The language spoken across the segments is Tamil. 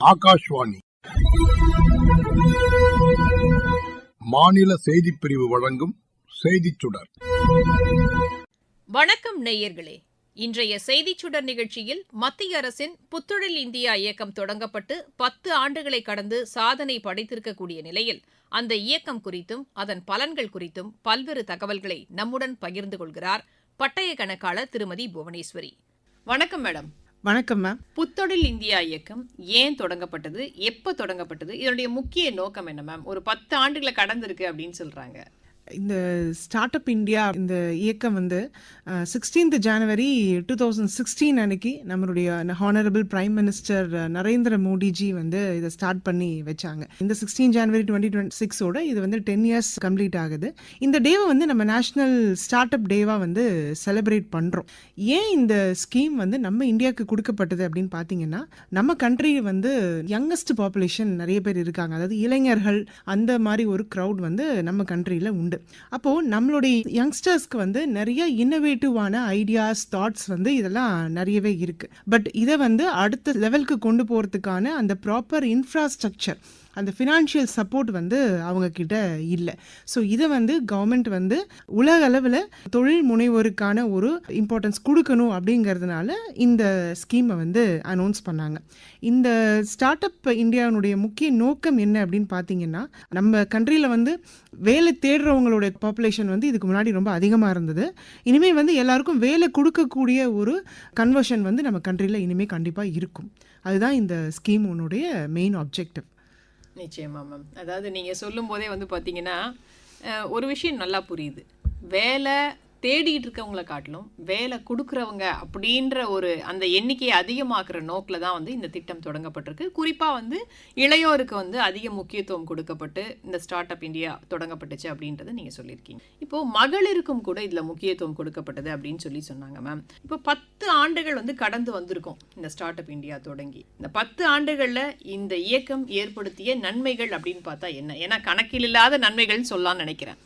ஆகாஷ்வாணி. மாநில செய்திப் பிரிவு வழங்கும் செய்திச் சுடர். வணக்கம் நேயர்களே. இன்றைய செய்திச் சுடர் நிகழ்ச்சியில் மத்திய அரசின் புத்தொழில் இந்தியா இயக்கம் தொடங்கப்பட்டு பத்து ஆண்டுகளை கடந்து சாதனை படைத்திருக்கக்கூடிய நிலையில் அந்த இயக்கம் குறித்தும் அதன் பலன்கள் குறித்தும் பல்வேறு தகவல்களை நம்முடன் பகிர்ந்து கொள்கிறார் பட்டய கணக்காளர் திருமதி புவனேஸ்வரி. வணக்கம் மேடம். வணக்கம் மேம் புத்தொழில் இந்தியா இயக்கம் ஏன் தொடங்கப்பட்டது எப்போ தொடங்கப்பட்டது இதனுடைய முக்கிய நோக்கம் என்ன மேம் ஒரு பத்து ஆண்டுகளை கடந்திருக்கு அப்படின்னு சொல்கிறாங்க இந்த ஸ்டார்ட் அப் இந்தியா இந்த இயக்கம் வந்து sixteenth January two thousand sixteen அன்னைக்கு நம்மளுடைய honourable prime minister Narendra Modiji வந்து இதை ஸ்டார்ட் பண்ணி வச்சாங்க. இந்த சிக்ஸ்டீன் ஜனவரி டுவெண்ட்டி டுவெண்ட்டி சிக்ஸோட இது வந்து டென் இயர்ஸ் கம்ப்ளீட் ஆகுது. இந்த டேவை வந்து நம்ம நேஷ்னல் ஸ்டார்ட் அப் டேவாக வந்து செலிப்ரேட் பண்ணுறோம் ஏன் இந்த ஸ்கீம் வந்து நம்ம இந்தியாவுக்கு கொடுக்கப்பட்டது அப்படின்னு பார்த்தீங்கன்னா நம்ம கண்ட்ரி வந்து யங்கஸ்ட் பாப்புலேஷன் நிறைய பேர் இருக்காங்க. அதாவது இளைஞர்கள் அந்த மாதிரி ஒரு க்ரௌட் வந்து நம்ம கண்ட்ரியில் உண்டு. அப்போது நம்மளுடைய யங்ஸ்டர்ஸ்க்கு வந்து நிறைய இன்னோவேட்டிவான ஐடியாஸ் தாட்ஸ் வந்து இதெல்லாம் நிறையவே இருக்குது பட் இதை வந்து அடுத்த லெவலுக்கு கொண்டு போகிறதுக்கான அந்த ப்ராப்பர் இன்ஃப்ராஸ்ட்ரக்சர் அந்த ஃபினான்ஷியல் சப்போர்ட் வந்து அவங்கக்கிட்ட இல்லை. ஸோ இதை வந்து கவர்மெண்ட் வந்து உலக அளவில் தொழில் முனைவோருக்கான ஒரு இம்பார்ட்டன்ஸ் கொடுக்கணும் அப்படிங்கிறதுனால இந்த ஸ்கீமை வந்து அனௌன்ஸ் பண்ணாங்க. இந்த ஸ்டார்ட் அப் இந்தியாவினுடைய முக்கிய நோக்கம் என்ன அப்படின்னு பார்த்தீங்கன்னா நம்ம கண்ட்ரியில் வந்து வேலை தேடுறவங்களுடைய பாப்புலேஷன் வந்து இதுக்கு முன்னாடி ரொம்ப அதிகமாக இருந்தது. இனிமேல் வந்து எல்லாருக்கும் வேலை கொடுக்கக்கூடிய ஒரு கன்வர்ஷன் வந்து நம்ம கண்ட்ரியில் இனிமேல் கண்டிப்பாக இருக்கும். அதுதான் இந்த ஸ்கீம் உன்னுடைய மெயின் ஆப்ஜெக்டிவ் நிச்சயமா மேம் அதாவது நீங்கள் சொல்லும் போதே வந்து பார்த்தீங்கன்னா ஒரு விஷயம் நல்லா புரியுது. வேலை தேடிட்டு இருக்கவங்கள காட்டிலும் வேலை கொடுக்குறவங்க அப்படின்ற ஒரு அந்த எண்ணிக்கையை அதிகமாக்குற நோக்கில் தான் வந்து இந்த திட்டம் தொடங்கப்பட்டிருக்கு. குறிப்பாக வந்து இளையோருக்கு வந்து அதிக முக்கியத்துவம் கொடுக்கப்பட்டு இந்த ஸ்டார்ட் அப் இந்தியா தொடங்கப்பட்டுச்சு அப்படின்றத நீங்கள் சொல்லியிருக்கீங்க. இப்போ மகளிருக்கும் கூட இதில் முக்கியத்துவம் கொடுக்கப்பட்டது அப்படின்னு சொல்லி சொன்னாங்க மேம். இப்போ பத்து ஆண்டுகள் வந்து கடந்து வந்திருக்கும் இந்த ஸ்டார்ட் அப் இந்தியா தொடங்கி. இந்த பத்து ஆண்டுகளில் இந்த இயக்கம் ஏற்படுத்திய நன்மைகள் அப்படின்னு பார்த்தா என்ன? ஏன்னா கணக்கில் இல்லாத நன்மைகள்னு சொல்லலாம்னு நினைக்கிறேன்.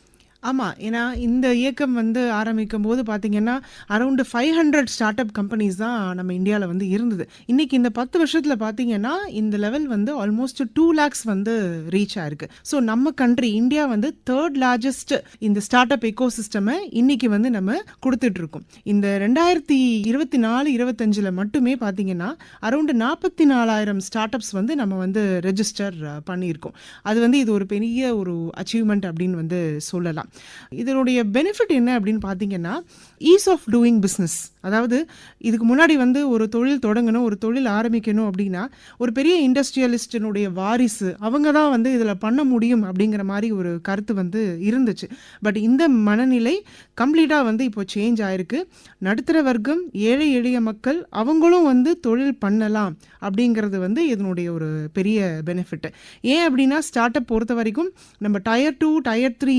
ஆமாம் ஏன்னா இந்த இயக்கம் வந்து ஆரம்பிக்கும் போது பார்த்தீங்கன்னா around five hundred start up companies தான் நம்ம இந்தியாவில் வந்து இருந்தது. இன்றைக்கி இந்த பத்து வருஷத்தில் பார்த்தீங்கன்னா இந்த லெவல் வந்து ஆல்மோஸ்ட் டூ லேக்ஸ் வந்து ரீச் ஆயிருக்கு. ஸோ நம்ம கண்ட்ரி இந்தியா வந்து தேர்ட் லார்ஜஸ்ட் இந்த ஸ்டார்ட் அப் எக்கோ சிஸ்டமை இன்னைக்கு வந்து நம்ம கொடுத்துட்ருக்கோம். இந்த ரெண்டாயிரத்தி இருபத்தி நாலு இருபத்தஞ்சில் மட்டுமே பார்த்தீங்கன்னா அரௌண்டு நாற்பத்தி நாலாயிரம் ஸ்டார்ட் அப்ஸ் வந்து நம்ம வந்து ரெஜிஸ்டர் பண்ணியிருக்கோம். அது வந்து இது ஒரு பெரிய ஒரு அச்சீவ்மெண்ட் அப்படின்னு வந்து சொல்லலாம். இதனுடைய பெனிஃபிட் என்ன அப்படின்னு பார்த்தீங்கன்னா ஈஸ் ஆஃப் டூயிங் பிஸ்னஸ் அதாவது இதுக்கு முன்னாடி வந்து ஒரு தொழில் தொடங்கணும் ஒரு தொழில் ஆரம்பிக்கணும் அப்படின்னா ஒரு பெரிய இண்டஸ்ட்ரியலிஸ்டினுடைய வாரிசு அவங்க தான் வந்து இதில் பண்ண முடியும் அப்படிங்கிற மாதிரி ஒரு கருத்து வந்து இருந்துச்சு. பட் இந்த மனநிலை கம்ப்ளீட்டாக வந்து இப்போ சேஞ்ச் ஆயிருக்கு. நடுத்தர வர்க்கம் ஏழை எளிய மக்கள் அவங்களும் வந்து தொழில் பண்ணலாம் அப்படிங்கிறது வந்து இதனுடைய ஒரு பெரிய பெனிஃபிட் ஏன் அப்படின்னா ஸ்டார்ட் அப் பொறுத்த வரைக்கும் நம்ம டயர் டூ டயர் த்ரீ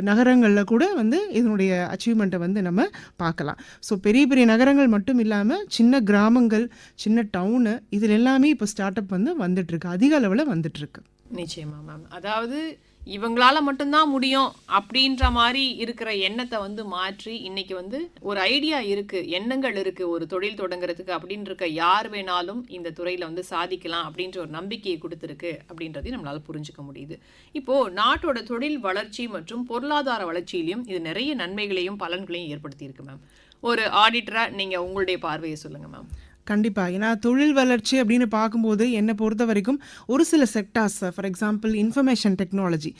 நகரங்களில் கூட வந்து இதனுடைய அச்சீவ்மெண்ட்டை வந்து நம்ம பார்க்கலாம். ஸோ பெரிய பெரிய நகரங்கள் மட்டும் இல்லாமல் சின்ன கிராமங்கள் சின்ன டவுனு இதில் எல்லாமே இப்போ ஸ்டார்ட் அப் வந்து வந்துட்டுருக்கு அதிக அளவில் வந்துட்டுருக்கு நிச்சயமா மேம் அதாவது இவங்களால மட்டும்தான் முடியும் அப்படின்ற மாதிரி இருக்கிற எண்ணத்தை வந்து மாற்றி இன்னைக்கு வந்து ஒரு ஐடியா இருக்கு எண்ணங்கள் இருக்கு ஒரு தொழில் தொடங்குறதுக்கு அப்படின்னு இருக்க யார் வேணாலும் இந்த துறையில வந்து சாதிக்கலாம் அப்படின்ற ஒரு நம்பிக்கையை கொடுத்துருக்கு அப்படின்றதையும் நம்மளால புரிஞ்சுக்க முடியுது. இப்போ நாட்டோட தொழில் வளர்ச்சி மற்றும் பொருளாதார வளர்ச்சியிலையும் இது நிறைய நன்மைகளையும் பலன்களையும் ஏற்படுத்தி இருக்கு மேம் ஒரு ஆடிட்டரா நீங்க உங்களுடைய பார்வையை சொல்லுங்க மேம் கண்டிப்பாக ஏன்னா தொழில் வளர்ச்சி அப்படின்னு பார்க்கும்போது என்னை பொறுத்த வரைக்கும் ஒரு சில sectors for example information technology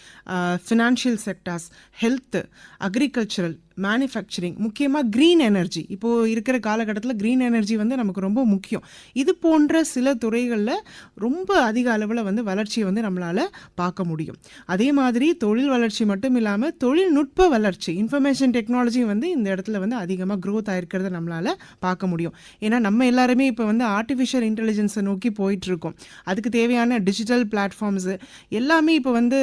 financial sectors health agricultural manufacturing முக்கியமாக க்ரீன் எனர்ஜி இப்போது இருக்கிற காலகட்டத்தில் க்ரீன் எனர்ஜி வந்து நமக்கு ரொம்ப முக்கியம். இது போன்ற சில துறைகளில் ரொம்ப அதிக அளவில் வந்து வளர்ச்சியை வந்து நம்மளால் பார்க்க முடியும். அதே மாதிரி தொழில் வளர்ச்சி மட்டும் இல்லாமல் தொழில்நுட்ப வளர்ச்சி இன்ஃபர்மேஷன் டெக்னாலஜி வந்து இந்த இடத்துல வந்து அதிகமாக க்ரோத் ஆகிருக்கிறத நம்மளால் பார்க்க முடியும். ஏன்னா நம்ம எல்லாருமே இப்போ வந்து ஆர்டிஃபிஷியல் இன்டெலிஜென்ஸை நோக்கி போயிட்டுருக்கோம். அதுக்கு தேவையான டிஜிட்டல் பிளாட்ஃபார்ம்ஸு எல்லாமே இப்போ வந்து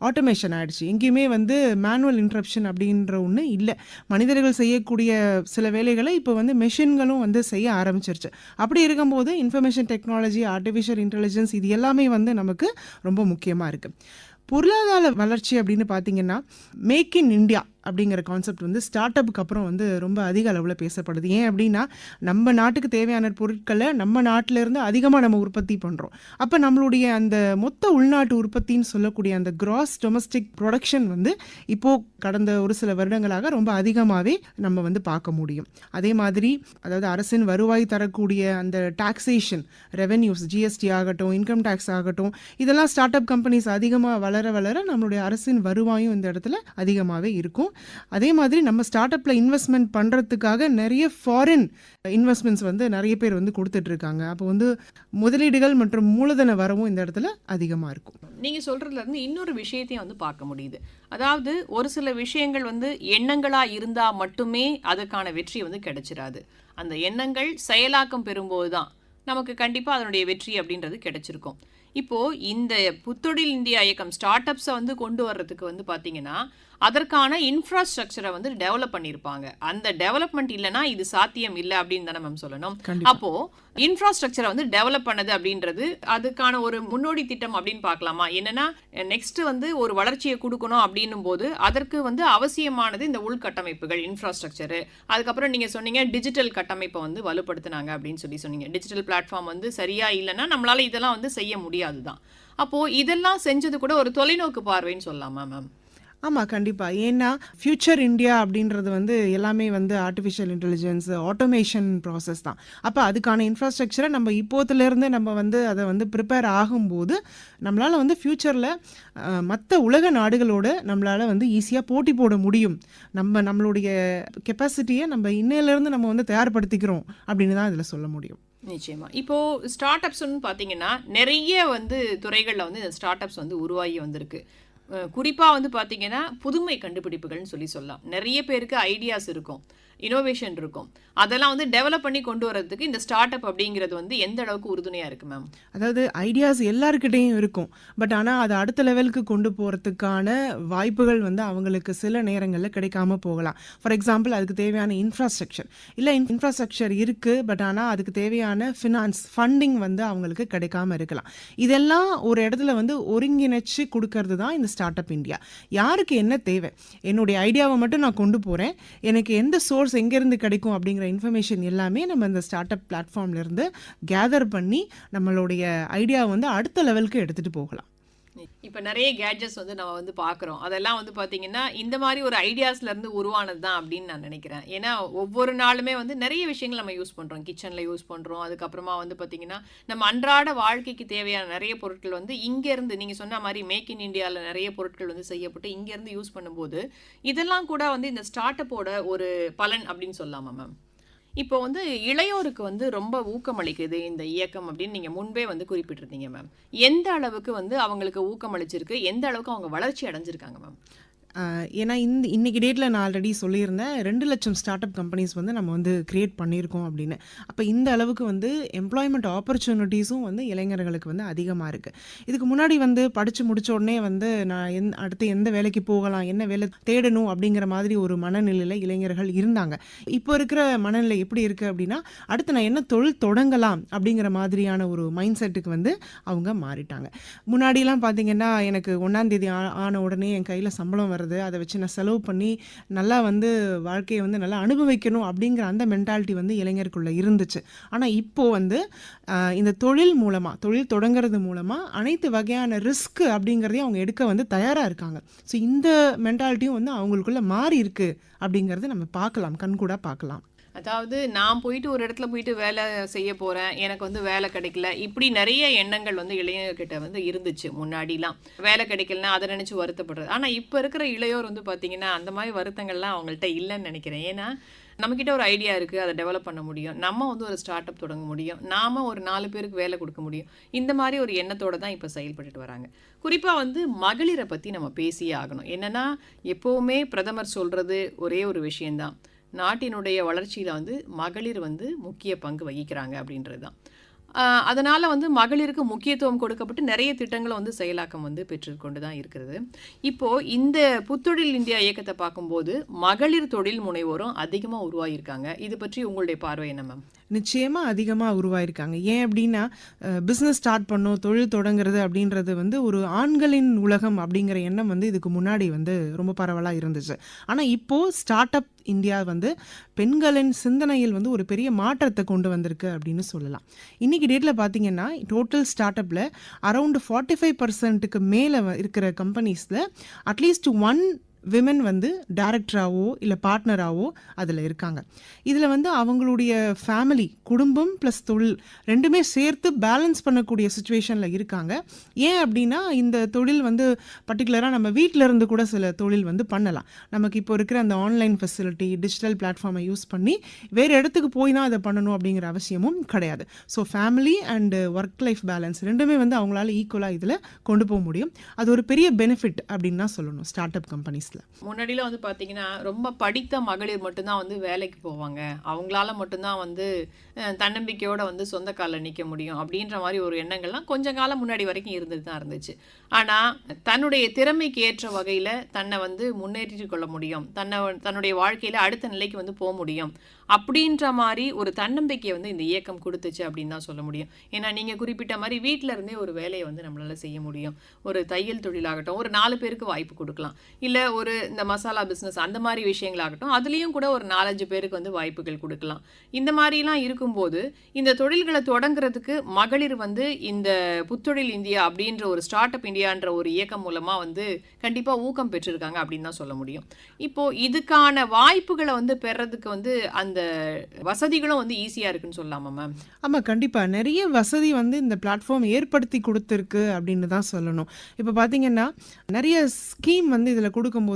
ஆட்டோமேஷன் ஆகிடுச்சு எங்கேயுமே வந்து மேனுவல் இன்ட்ரப்ஷன் அப்படின்ற ஒன்று இல்லை. மனிதர்கள் செய்யக்கூடிய சில வேலைகளை இப்போ வந்து மெஷின்களும் வந்து செய்ய ஆரம்பிச்சிருச்சு. அப்படி இருக்கும்போது இன்ஃபர்மேஷன் டெக்னாலஜி ஆர்டிஃபிஷியல் இன்டெலிஜென்ஸ் இது எல்லாமே வந்து நமக்கு ரொம்ப முக்கியமாக இருக்குது பொருளாதார வளர்ச்சி அப்படின்னு பார்த்தீங்கன்னா மேக் இன் இந்தியா அப்படிங்கிற கான்செப்ட் வந்து ஸ்டார்ட் அப்புக்கு அப்புறம் வந்து ரொம்ப அதிக அளவில் பேசப்படுது. ஏன் அப்படின்னா நம்ம நாட்டுக்கு தேவையான பொருட்களை நம்ம நாட்டிலேருந்து அதிகமாக நம்ம உற்பத்தி பண்ணுறோம் அப்போ நம்மளுடைய அந்த மொத்த உள்நாட்டு உற்பத்தின்னு சொல்லக்கூடிய அந்த கிராஸ் டொமஸ்டிக் ப்ரொடக்ஷன் வந்து இப்போது கடந்த ஒரு சில வருடங்களாக ரொம்ப அதிகமாகவே நம்ம வந்து பார்க்க முடியும். அதே மாதிரி அதாவது அரசின் வருவாய் தரக்கூடிய அந்த டாக்ஸேஷன் ரெவென்யூஸ் ஜிஎஸ்டி ஆகட்டும் இன்கம் டேக்ஸ் ஆகட்டும் இதெல்லாம் ஸ்டார்ட் அப் கம்பெனிஸ் அதிகமாக வளர வளர நம்மளுடைய அரசின் வருவாயும் இந்த இடத்துல அதிகமாகவே இருக்கும். அதே மாதிரி நம்ம ஸ்டார்ட் அப்பில் இன்வெஸ்ட்மெண்ட் பண்ணுறதுக்காக நிறைய ஃபாரின் இன்வெஸ்ட்மெண்ட்ஸ் வந்து நிறைய பேர் வந்து கொடுத்துட்ருக்காங்க. அப்போ வந்து முதலீடுகள் மற்றும் மூலதன வரவும் இந்த இடத்துல அதிகமாக இருக்கும். நீங்கள் சொல்கிறதுலேருந்து இன்னொரு விஷயத்தையும் வந்து பார்க்க முடியுது. அதாவது ஒரு சில விஷயங்கள் வந்து எண்ணங்களாக இருந்தால் மட்டுமே அதுக்கான வெற்றி வந்து கிடைச்சிராது. அந்த எண்ணங்கள் செயலாக்கம் பெறும்போது தான் நமக்கு கண்டிப்பாக அதனுடைய வெற்றி அப்படின்றது கிடைச்சிருக்கும். இப்போது இந்த புத்தொழில் இந்தியா இயக்கம் ஸ்டார்ட் அப்ஸை வந்து கொண்டு வர்றதுக்கு வந்து பார்த்திங்கன்னா அதற்கான இன்ஃப்ராஸ்ட்ரக்சரை வந்து டெவலப் பண்ணியிருப்பாங்க. அந்த டெவலப்மெண்ட் இல்லைன்னா இது சாத்தியம் இல்லை அப்படின்னு தானே மேம் சொல்லணும். அப்போ இன்ஃப்ராஸ்ட்ரக்சரை வந்து டெவலப் பண்ணது அப்படின்றது அதுக்கான ஒரு முன்னோடி திட்டம் அப்படின்னு பார்க்கலாமா? என்னன்னா நெக்ஸ்ட் வந்து ஒரு வளர்ச்சியை கொடுக்கணும் அப்படின்னும் போது அதற்கு வந்து அவசியமானது இந்த உள்கட்டமைப்புகள் இன்ஃப்ராஸ்ட்ரக்சர் அதுக்கப்புறம் நீங்க சொன்னீங்க டிஜிட்டல் கட்டமைப்பை வந்து வலுப்படுத்தினாங்க அப்படின்னு சொல்லி சொன்னீங்க. டிஜிட்டல் பிளாட்ஃபார்ம் வந்து சரியா இல்லைன்னா நம்மளால இதெல்லாம் வந்து செய்ய முடியாது தான் அப்போ இதெல்லாம் செஞ்சது கூட ஒரு தொலைநோக்கு பார்வைன்னு சொல்லலாமா மேம் ஆமாம் கண்டிப்பாக ஏன்னா ஃப்யூச்சர் இந்தியா அப்படின்றது வந்து எல்லாமே வந்து ஆர்டிஃபிஷியல் இன்டெலிஜென்ஸ் ஆட்டோமேஷன் ப்ராசஸ் தான். அப்போ அதுக்கான இன்ஃப்ராஸ்ட்ரக்சரை நம்ம இப்போத்துலேருந்து நம்ம வந்து அதை வந்து ப்ரிப்பேர் ஆகும்போது நம்மளால் வந்து ஃப்யூச்சரில் மற்ற உலக நாடுகளோட நம்மளால் வந்து ஈஸியாக போட்டி போட முடியும். நம்ம நம்மளுடைய கெப்பாசிட்டியை நம்ம இன்னையிலேருந்து நம்ம வந்து தயார்படுத்திக்கிறோம் அப்படின்னு தான் இதில் சொல்ல முடியும். நிச்சயமா. இப்போ ஸ்டார்ட் அப்ஸ்னு பார்த்தீங்கன்னா நிறைய வந்து துறைகளில் வந்து இந்த ஸ்டார்ட் அப்ஸ் வந்து உருவாகி வந்திருக்கு. குறிப்பாக குறிப்பா வந்து பார்த்தீங்கன்னா புதுமை கண்டுபிடிப்புகள்னு சொல்லி சொல்லலாம். நிறைய பேருக்கு ஐடியாஸ் இருக்கும். இனோவேஷன் இருக்கும். அதெல்லாம் வந்து டெவலப் பண்ணி கொண்டு வரதுக்கு இந்த ஸ்டார்ட் அப் அப்படிங்கிறது வந்து எந்த அளவுக்கு உறுதுணையாக இருக்கு மேம் அதாவது ஐடியாஸ் எல்லாருக்கிட்டேயும் இருக்கும். பட் ஆனால் அதை அடுத்த லெவலுக்கு கொண்டு போகிறதுக்கான வாய்ப்புகள் வந்து அவங்களுக்கு சில நேரங்களில் கிடைக்காம போகலாம். ஃபார் எக்ஸாம்பிள் அதுக்கு தேவையான இன்ஃப்ராஸ்ட்ரக்சர் இல்லை இன்ஃப்ராஸ்ட்ரக்சர் இருக்குது பட் ஆனால் அதுக்கு தேவையான ஃபினான்ஸ் ஃபண்டிங் வந்து அவங்களுக்கு கிடைக்காம இருக்கலாம். இதெல்லாம் ஒரு இடத்துல வந்து ஒருங்கிணைச்சு கொடுக்கறது தான் இந்த ஸ்டார்ட் அப் இந்தியா யாருக்கு என்ன தேவை? என்னுடைய ஐடியாவை மட்டும் நான் கொண்டு போகிறேன் எனக்கு எந்த சோர்ஸ் எங்கேருந்து கிடைக்கும் அப்படிங்கிற இன்ஃபர்மேஷன் எல்லாமே நம்ம இந்த ஸ்டார்ட் அப் பிளாட்ஃபார்ம்லேருந்து கேதர் பண்ணி நம்மளுடைய ஐடியாவை வந்து அடுத்த லெவலுக்கு எடுத்துகிட்டு போகலாம். இப்போ நிறைய கேட்ஜெட்ஸ் வந்து நம்ம வந்து பார்க்குறோம். அதெல்லாம் வந்து பார்த்தீங்கன்னா இந்த மாதிரி ஒரு ஐடியாஸ்லேருந்து உருவானது தான் அப்படின்னு நான் நினைக்கிறேன். ஏன்னா ஒவ்வொரு நாளுமே வந்து நிறைய விஷயங்கள் நம்ம யூஸ் பண்ணுறோம் கிச்சனில் யூஸ் பண்ணுறோம் அதுக்கப்புறமா வந்து பார்த்தீங்கன்னா நம்ம அன்றாட வாழ்க்கைக்கு தேவையான நிறைய பொருட்கள் வந்து இங்கேருந்து நீங்கள் சொன்ன மாதிரி மேக் இன் இந்தியாவில் நிறைய பொருட்கள் வந்து செய்யப்பட்டு இங்கேருந்து யூஸ் பண்ணும்போது இதெல்லாம் கூட வந்து இந்த ஸ்டார்ட் அப்போட ஒரு பலன் அப்படின்னு சொல்லலாமா மேம் இப்போ வந்து இளையோருக்கு வந்து ரொம்ப ஊக்கமளிக்குது இந்த இயக்கம் அப்படின்னு நீங்கள் முன்பே வந்து குறிப்பிட்டிருந்தீங்க மேம் எந்த அளவுக்கு வந்து அவங்களுக்கு ஊக்கமளிச்சிருக்கு எந்த அளவுக்கு அவங்க வளர்ச்சி அடைஞ்சிருக்காங்க மேம் ஏன்னா இந்த இன்னைக்கு டேட்டில் நான் ஆல்ரெடி சொல்லியிருந்தேன் ரெண்டு லட்சம் ஸ்டார்ட் அப் கம்பெனிஸ் வந்து நம்ம வந்து கிரியேட் பண்ணியிருக்கோம் அப்படின்னு. அப்போ இந்த அளவுக்கு வந்து எம்ப்ளாய்மெண்ட் ஆப்பர்ச்சுனிட்டிஸும் வந்து இளைஞர்களுக்கு வந்து அதிகமாக இருக்குது இதுக்கு முன்னாடி வந்து படித்து முடித்த உடனே வந்து நான் எந் அடுத்து எந்த வேலைக்கு போகலாம் என்ன வேலை தேடணும் அப்படிங்கிற மாதிரி ஒரு மனநிலையில் இளைஞர்கள் இருந்தாங்க. இப்போ இருக்கிற மனநிலை எப்படி இருக்குது அப்படின்னா அடுத்து நான் என்ன தொழில் தொடங்கலாம் அப்படிங்கிற மாதிரியான ஒரு மைண்ட் செட்டுக்கு வந்து அவங்க மாறிட்டாங்க. முன்னாடிலாம் பார்த்தீங்கன்னா எனக்கு ஒன்றாந்தேதி ஆன உடனே என் கையில் சம்பளம் வர்றது அதை வச்சு நான் செலவு பண்ணி நல்லா வந்து வாழ்க்கையை வந்து நல்லா அனுபவிக்கணும் அப்படிங்கிற அந்த மென்டாலிட்டி வந்து இளைஞருக்குள்ளே இருந்துச்சு. ஆனால் இப்போ வந்து இந்த தொழில் மூலமாக தொழில் தொடங்குறது மூலமாக அனைத்து வகையான ரிஸ்க் அப்படிங்கிறதையும் அவங்க எடுக்க வந்து தயாராக இருக்காங்க. ஸோ இந்த மென்டாலிட்டியும் வந்து அவங்களுக்குள்ளே மாறி இருக்குது அப்படிங்கிறது நம்ம பார்க்கலாம் கண்கூடாக பார்க்கலாம். அதாவது நான் போயிட்டு ஒரு இடத்துல போயிட்டு வேலை செய்ய போகிறேன் எனக்கு வந்து வேலை கிடைக்கல. இப்படி நிறைய எண்ணங்கள் வந்து இளைஞர்கிட்ட வந்து இருந்துச்சு முன்னாடிலாம். வேலை கிடைக்கலனா அதை நினச்சி வருத்தப்படுறது. ஆனால் இப்போ இருக்கிற இளையோர் வந்து பார்த்தீங்கன்னா அந்த மாதிரி வருத்தங்கள்லாம் அவங்கள்ட்ட இல்லைன்னு நினைக்கிறேன். ஏன்னா நம்மக்கிட்ட ஒரு ஐடியா இருக்குது அதை டெவலப் பண்ண முடியும். நம்ம வந்து ஒரு ஸ்டார்ட் அப் தொடங்க முடியும். நாம ஒரு நாலு பேருக்கு வேலை கொடுக்க முடியும். இந்த மாதிரி ஒரு எண்ணத்தோடு தான் இப்போ செயல்பட்டுட்டு வராங்க. குறிப்பாக வந்து மகளிரை பற்றி நம்ம பேசியே ஆகணும். என்னன்னா எப்போவுமே பிரதமர் சொல்கிறது ஒரே ஒரு விஷயந்தான் நாட்டினுடைய வளர்ச்சியில் வந்து மகளிர் வந்து முக்கிய பங்கு வகிக்கிறாங்க அப்படின்றது தான் அதனால் வந்து மகளிருக்கு முக்கியத்துவம் கொடுக்கப்பட்டு நிறைய திட்டங்களை வந்து செயலாக்கம் வந்து பெற்றுக்கொண்டு தான் இருக்கிறது. இப்போது இந்த புத்தொழில் இந்தியா இயக்கத்தை பார்க்கும்போது மகளிர் தொழில் முனைவோரும் அதிகமாக உருவாகியிருக்காங்க. இது பற்றி உங்களுடைய பார்வை என்ன மேம்? நிச்சயமாக அதிகமாக உருவாயிருக்காங்க. ஏன் அப்படின்னா பிஸ்னஸ் ஸ்டார்ட் பண்ணோம் தொழில் தொடங்குறது அப்படின்றது வந்து ஒரு ஆண்களின் உலகம் அப்படிங்கிற எண்ணம் வந்து இதுக்கு முன்னாடி வந்து ரொம்ப பரவலாக இருந்துச்சு. ஆனால் இப்போது ஸ்டார்ட் அப் இந்தியா வந்து பெண்களின் சிந்தனையில் வந்து ஒரு பெரிய மாற்றத்தை கொண்டு வந்திருக்கு அப்படின்னு சொல்லலாம். இன்றைக்கி டேட்டில் பார்த்தீங்கன்னா டோட்டல் ஸ்டார்ட் அப்பில் அரவுண்டு ஃபார்ட்டி ஃபைவ் பர்சன்ட்டுக்கு மேலே இருக்கிற கம்பெனிஸில் அட்லீஸ்ட் ஒன் விமன் வந்து டேரக்டராகவோ இல்லை பார்ட்னராகவோ அதில் இருக்காங்க. இதில் வந்து அவங்களுடைய ஃபேமிலி குடும்பம் ப்ளஸ் தொழில் ரெண்டுமே சேர்த்து பேலன்ஸ் பண்ணக்கூடிய சுச்சுவேஷனில் இருக்காங்க. ஏன் அப்படின்னா இந்த தொழில் வந்து பர்டிகுலராக நம்ம வீட்டில் இருந்து கூட சில தொழில் வந்து பண்ணலாம். நமக்கு இப்போ இருக்கிற அந்த ஆன்லைன் ஃபெசிலிட்டி டிஜிட்டல் பிளாட்ஃபார்மை யூஸ் பண்ணி வேறு இடத்துக்கு போய் தான் அதை பண்ணணும் அப்படிங்கிற அவசியமும் கிடையாது. So family and work life balance ரெண்டுமே வந்து அவங்களால ஈக்குவலாக இதில் கொண்டு போக முடியும். அது ஒரு பெரிய பெனிஃபிட் அப்படின்னு தான் சொல்லணும் ஸ்டார்ட் அப் கம்பெனிஸ் கம்பெனிஸில் முன்னாடிலாம் வந்து பார்த்தீங்கன்னா ரொம்ப படித்த மகளிர் மட்டும்தான் வந்து வேலைக்கு போவாங்க. அவங்களால மட்டும்தான் வந்து தன்னம்பிக்கையோடு தன்னம்பிக்கையோட வந்து சொந்த காலில் நிற்க முடியும் அப்படின்ற மாதிரி ஒரு எண்ணங்கள்லாம் கொஞ்ச காலம் முன்னாடி வரைக்கும் இருந்துட்டு தான் இருந்துச்சு. ஆனால் தன்னுடைய திறமைக்கு ஏற்ற வகையில் தன்னை வந்து முன்னேற்றி கொள்ள முடியும். தன்னை தன்னுடைய வாழ்க்கையில் அடுத்த நிலைக்கு வந்து போக முடியும். அப்படின்ற மாதிரி ஒரு தன்னம்பிக்கையை வந்து இந்த இயக்கம் கொடுத்துச்சு அப்படின்னு தான் சொல்ல முடியும். ஏன்னா நீங்கள் குறிப்பிட்ட மாதிரி வீட்டில் இருந்தே ஒரு வேலையை வந்து நம்மளால செய்ய முடியும். ஒரு தையல் தொழிலாகட்டும் ஒரு நாலு பேருக்கு வாய்ப்பு கொடுக்கலாம். இல்லை ஒரு ஒரு இந்த மசாலா பிஸ்னஸ் அந்த மாதிரி விஷயங்களாகட்டும் அதுலேயும் கூட ஒரு நாலஞ்சு பேருக்கு வந்து வாய்ப்புகள் கொடுக்கலாம். இந்த மாதிரிலாம் இருக்கும்போது இந்த தொழில்களை தொடங்குறதுக்கு மகளிர் வந்து இந்த புத்தொழில் இந்தியா அப்படின்ற ஒரு ஸ்டார்ட் அப் இந்தியான்ற ஒரு இயக்கம் மூலமாக வந்து கண்டிப்பாக ஊக்கம் பெற்றிருக்காங்க அப்படின்னு தான் சொல்ல முடியும். இப்போ இதுக்கான வாய்ப்புகளை வந்து பெறதுக்கு வந்து அந்த வசதிகளும் வந்து ஈஸியாக இருக்குன்னு சொல்லலாமா மேம் ஆமாம் கண்டிப்பாக நிறைய வசதி வந்து இந்த பிளாட்ஃபார்ம் ஏற்படுத்தி கொடுத்துருக்கு அப்படின்னு தான் சொல்லணும். இப்போ பார்த்தீங்கன்னா நிறைய ஸ்கீம் வந்து இதில் கொடுக்கும்போது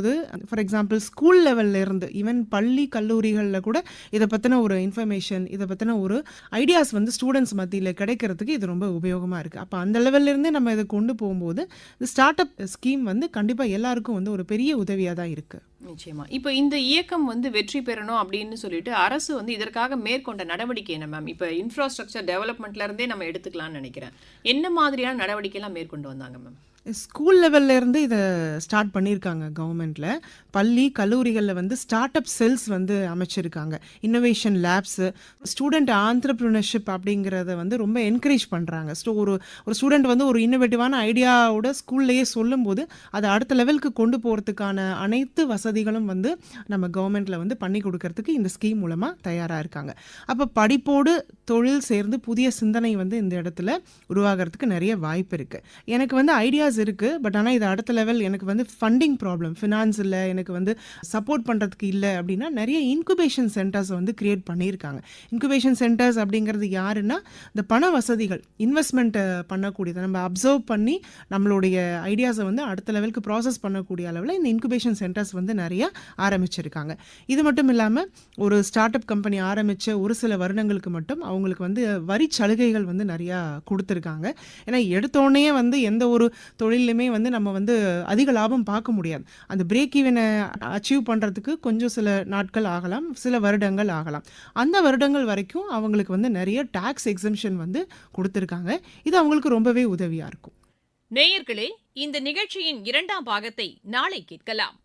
ஃபார் எக்ஸாம்பிள் ஸ்கூல் லெவல்ல இருந்து ஈவன் பள்ளி கல்லூரிகளில் கூட இதை பற்றின ஒரு இன்ஃபர்மேஷன் இதை பற்றின ஒரு ஐடியாஸ் வந்து ஸ்டூடெண்ட்ஸ் மத்தியில் கிடைக்கிறதுக்கு இது ரொம்ப உபயோகமாக இருக்குது அப்போ அந்த level நம்ம இதை கொண்டு போகும்போது இந்த ஸ்டார்ட் அப் ஸ்கீம் வந்து கண்டிப்பாக எல்லாருக்கும் வந்து ஒரு பெரிய உதவியாக தான் இருக்குது நிச்சயமா. இப்போ இந்த இயக்கம் வந்து வெற்றி பெறணும் அப்படின்னு சொல்லிட்டு அரசு வந்து இதற்காக மேற்கொண்ட நடவடிக்கை என்ன மேம் இப்போ இன்ஃப்ராஸ்ட்ரக்சர் டெவலப்மெண்ட்ல இருந்தே நம்ம எடுத்துக்கலாம்னு நினைக்கிறேன். என்ன மாதிரியான நடவடிக்கைலாம் மேற்கொண்டு வந்தாங்க மேம் ஸ்கூல் லெவல்லேருந்து இதை ஸ்டார்ட் பண்ணியிருக்காங்க கவர்மெண்ட்டில் பள்ளி கல்லூரிகளில் வந்து ஸ்டார்ட் அப் செல்ஸ் வந்து அமைச்சிருக்காங்க. இன்னோவேஷன் லேப்ஸு ஸ்டூடெண்ட் ஆண்டர்ப்ரினர்ஷிப் அப்படிங்கிறத வந்து ரொம்ப என்கரேஜ் பண்ணுறாங்க ஸோ ஒரு ஒரு ஸ்டூடெண்ட் வந்து ஒரு இன்னோவேட்டிவான ஐடியாவோட ஸ்கூல்லையே சொல்லும்போது அதை அடுத்த லெவலுக்கு கொண்டு போகிறதுக்கான அனைத்து வசதிகளும் வந்து நம்ம கவர்மெண்ட்டில் வந்து பண்ணி கொடுக்கறதுக்கு இந்த ஸ்கீம் மூலமாக தயாராக இருக்காங்க. அப்போ படிப்போடு தொழில் சேர்ந்து புதிய சிந்தனை வந்து இந்த இடத்துல உருவாகிறதுக்கு நிறைய வாய்ப்பு இருக்குது எனக்கு வந்து ஐடியாஸ் ஐடியாஸ் இருக்குது பட் ஆனால் இது அடுத்த லெவல் எனக்கு வந்து ஃபண்டிங் ப்ராப்ளம் ஃபினான்ஸ் இல்லை எனக்கு வந்து சப்போர்ட் பண்ணுறதுக்கு இல்லை அப்படின்னா நிறைய இன்குபேஷன் சென்டர்ஸ் வந்து கிரியேட் பண்ணியிருக்காங்க. இன்குபேஷன் சென்டர்ஸ் அப்படிங்கிறது யாருன்னா இந்த பண வசதிகள் இன்வெஸ்ட்மெண்ட் பண்ணக்கூடியது நம்ம அப்சர்வ் பண்ணி நம்மளுடைய ஐடியாஸை வந்து அடுத்த லெவலுக்கு ப்ராசஸ் பண்ணக்கூடிய அளவில் இந்த இன்குபேஷன் சென்டர்ஸ் வந்து நிறைய ஆரம்பிச்சிருக்காங்க. இது மட்டும் இல்லாமல் ஒரு ஸ்டார்ட் அப் கம்பெனி ஆரம்பித்த ஒரு சில வருடங்களுக்கு மட்டும் அவங்களுக்கு வந்து வரி சலுகைகள் வந்து நிறையா கொடுத்துருக்காங்க. ஏன்னா எடுத்தோடனே வந்து எந்த ஒரு தொழிலுமே வந்து நம்ம வந்து அதிக லாபம் பார்க்க முடியாது. அந்த பிரேக் ஈவனை அச்சீவ் பண்ணுறதுக்கு கொஞ்சம் சில நாட்கள் ஆகலாம் சில வருடங்கள் ஆகலாம். அந்த வருடங்கள் வரைக்கும் அவங்களுக்கு வந்து நிறைய டாக்ஸ் எக்ஸம்ஷன் வந்து கொடுத்துருக்காங்க. இது அவங்களுக்கு ரொம்பவே உதவியாக இருக்கும். நேயர்களே இந்த நிகழ்ச்சியின் இரண்டாம் பாகத்தை நாளை கேட்கலாம்.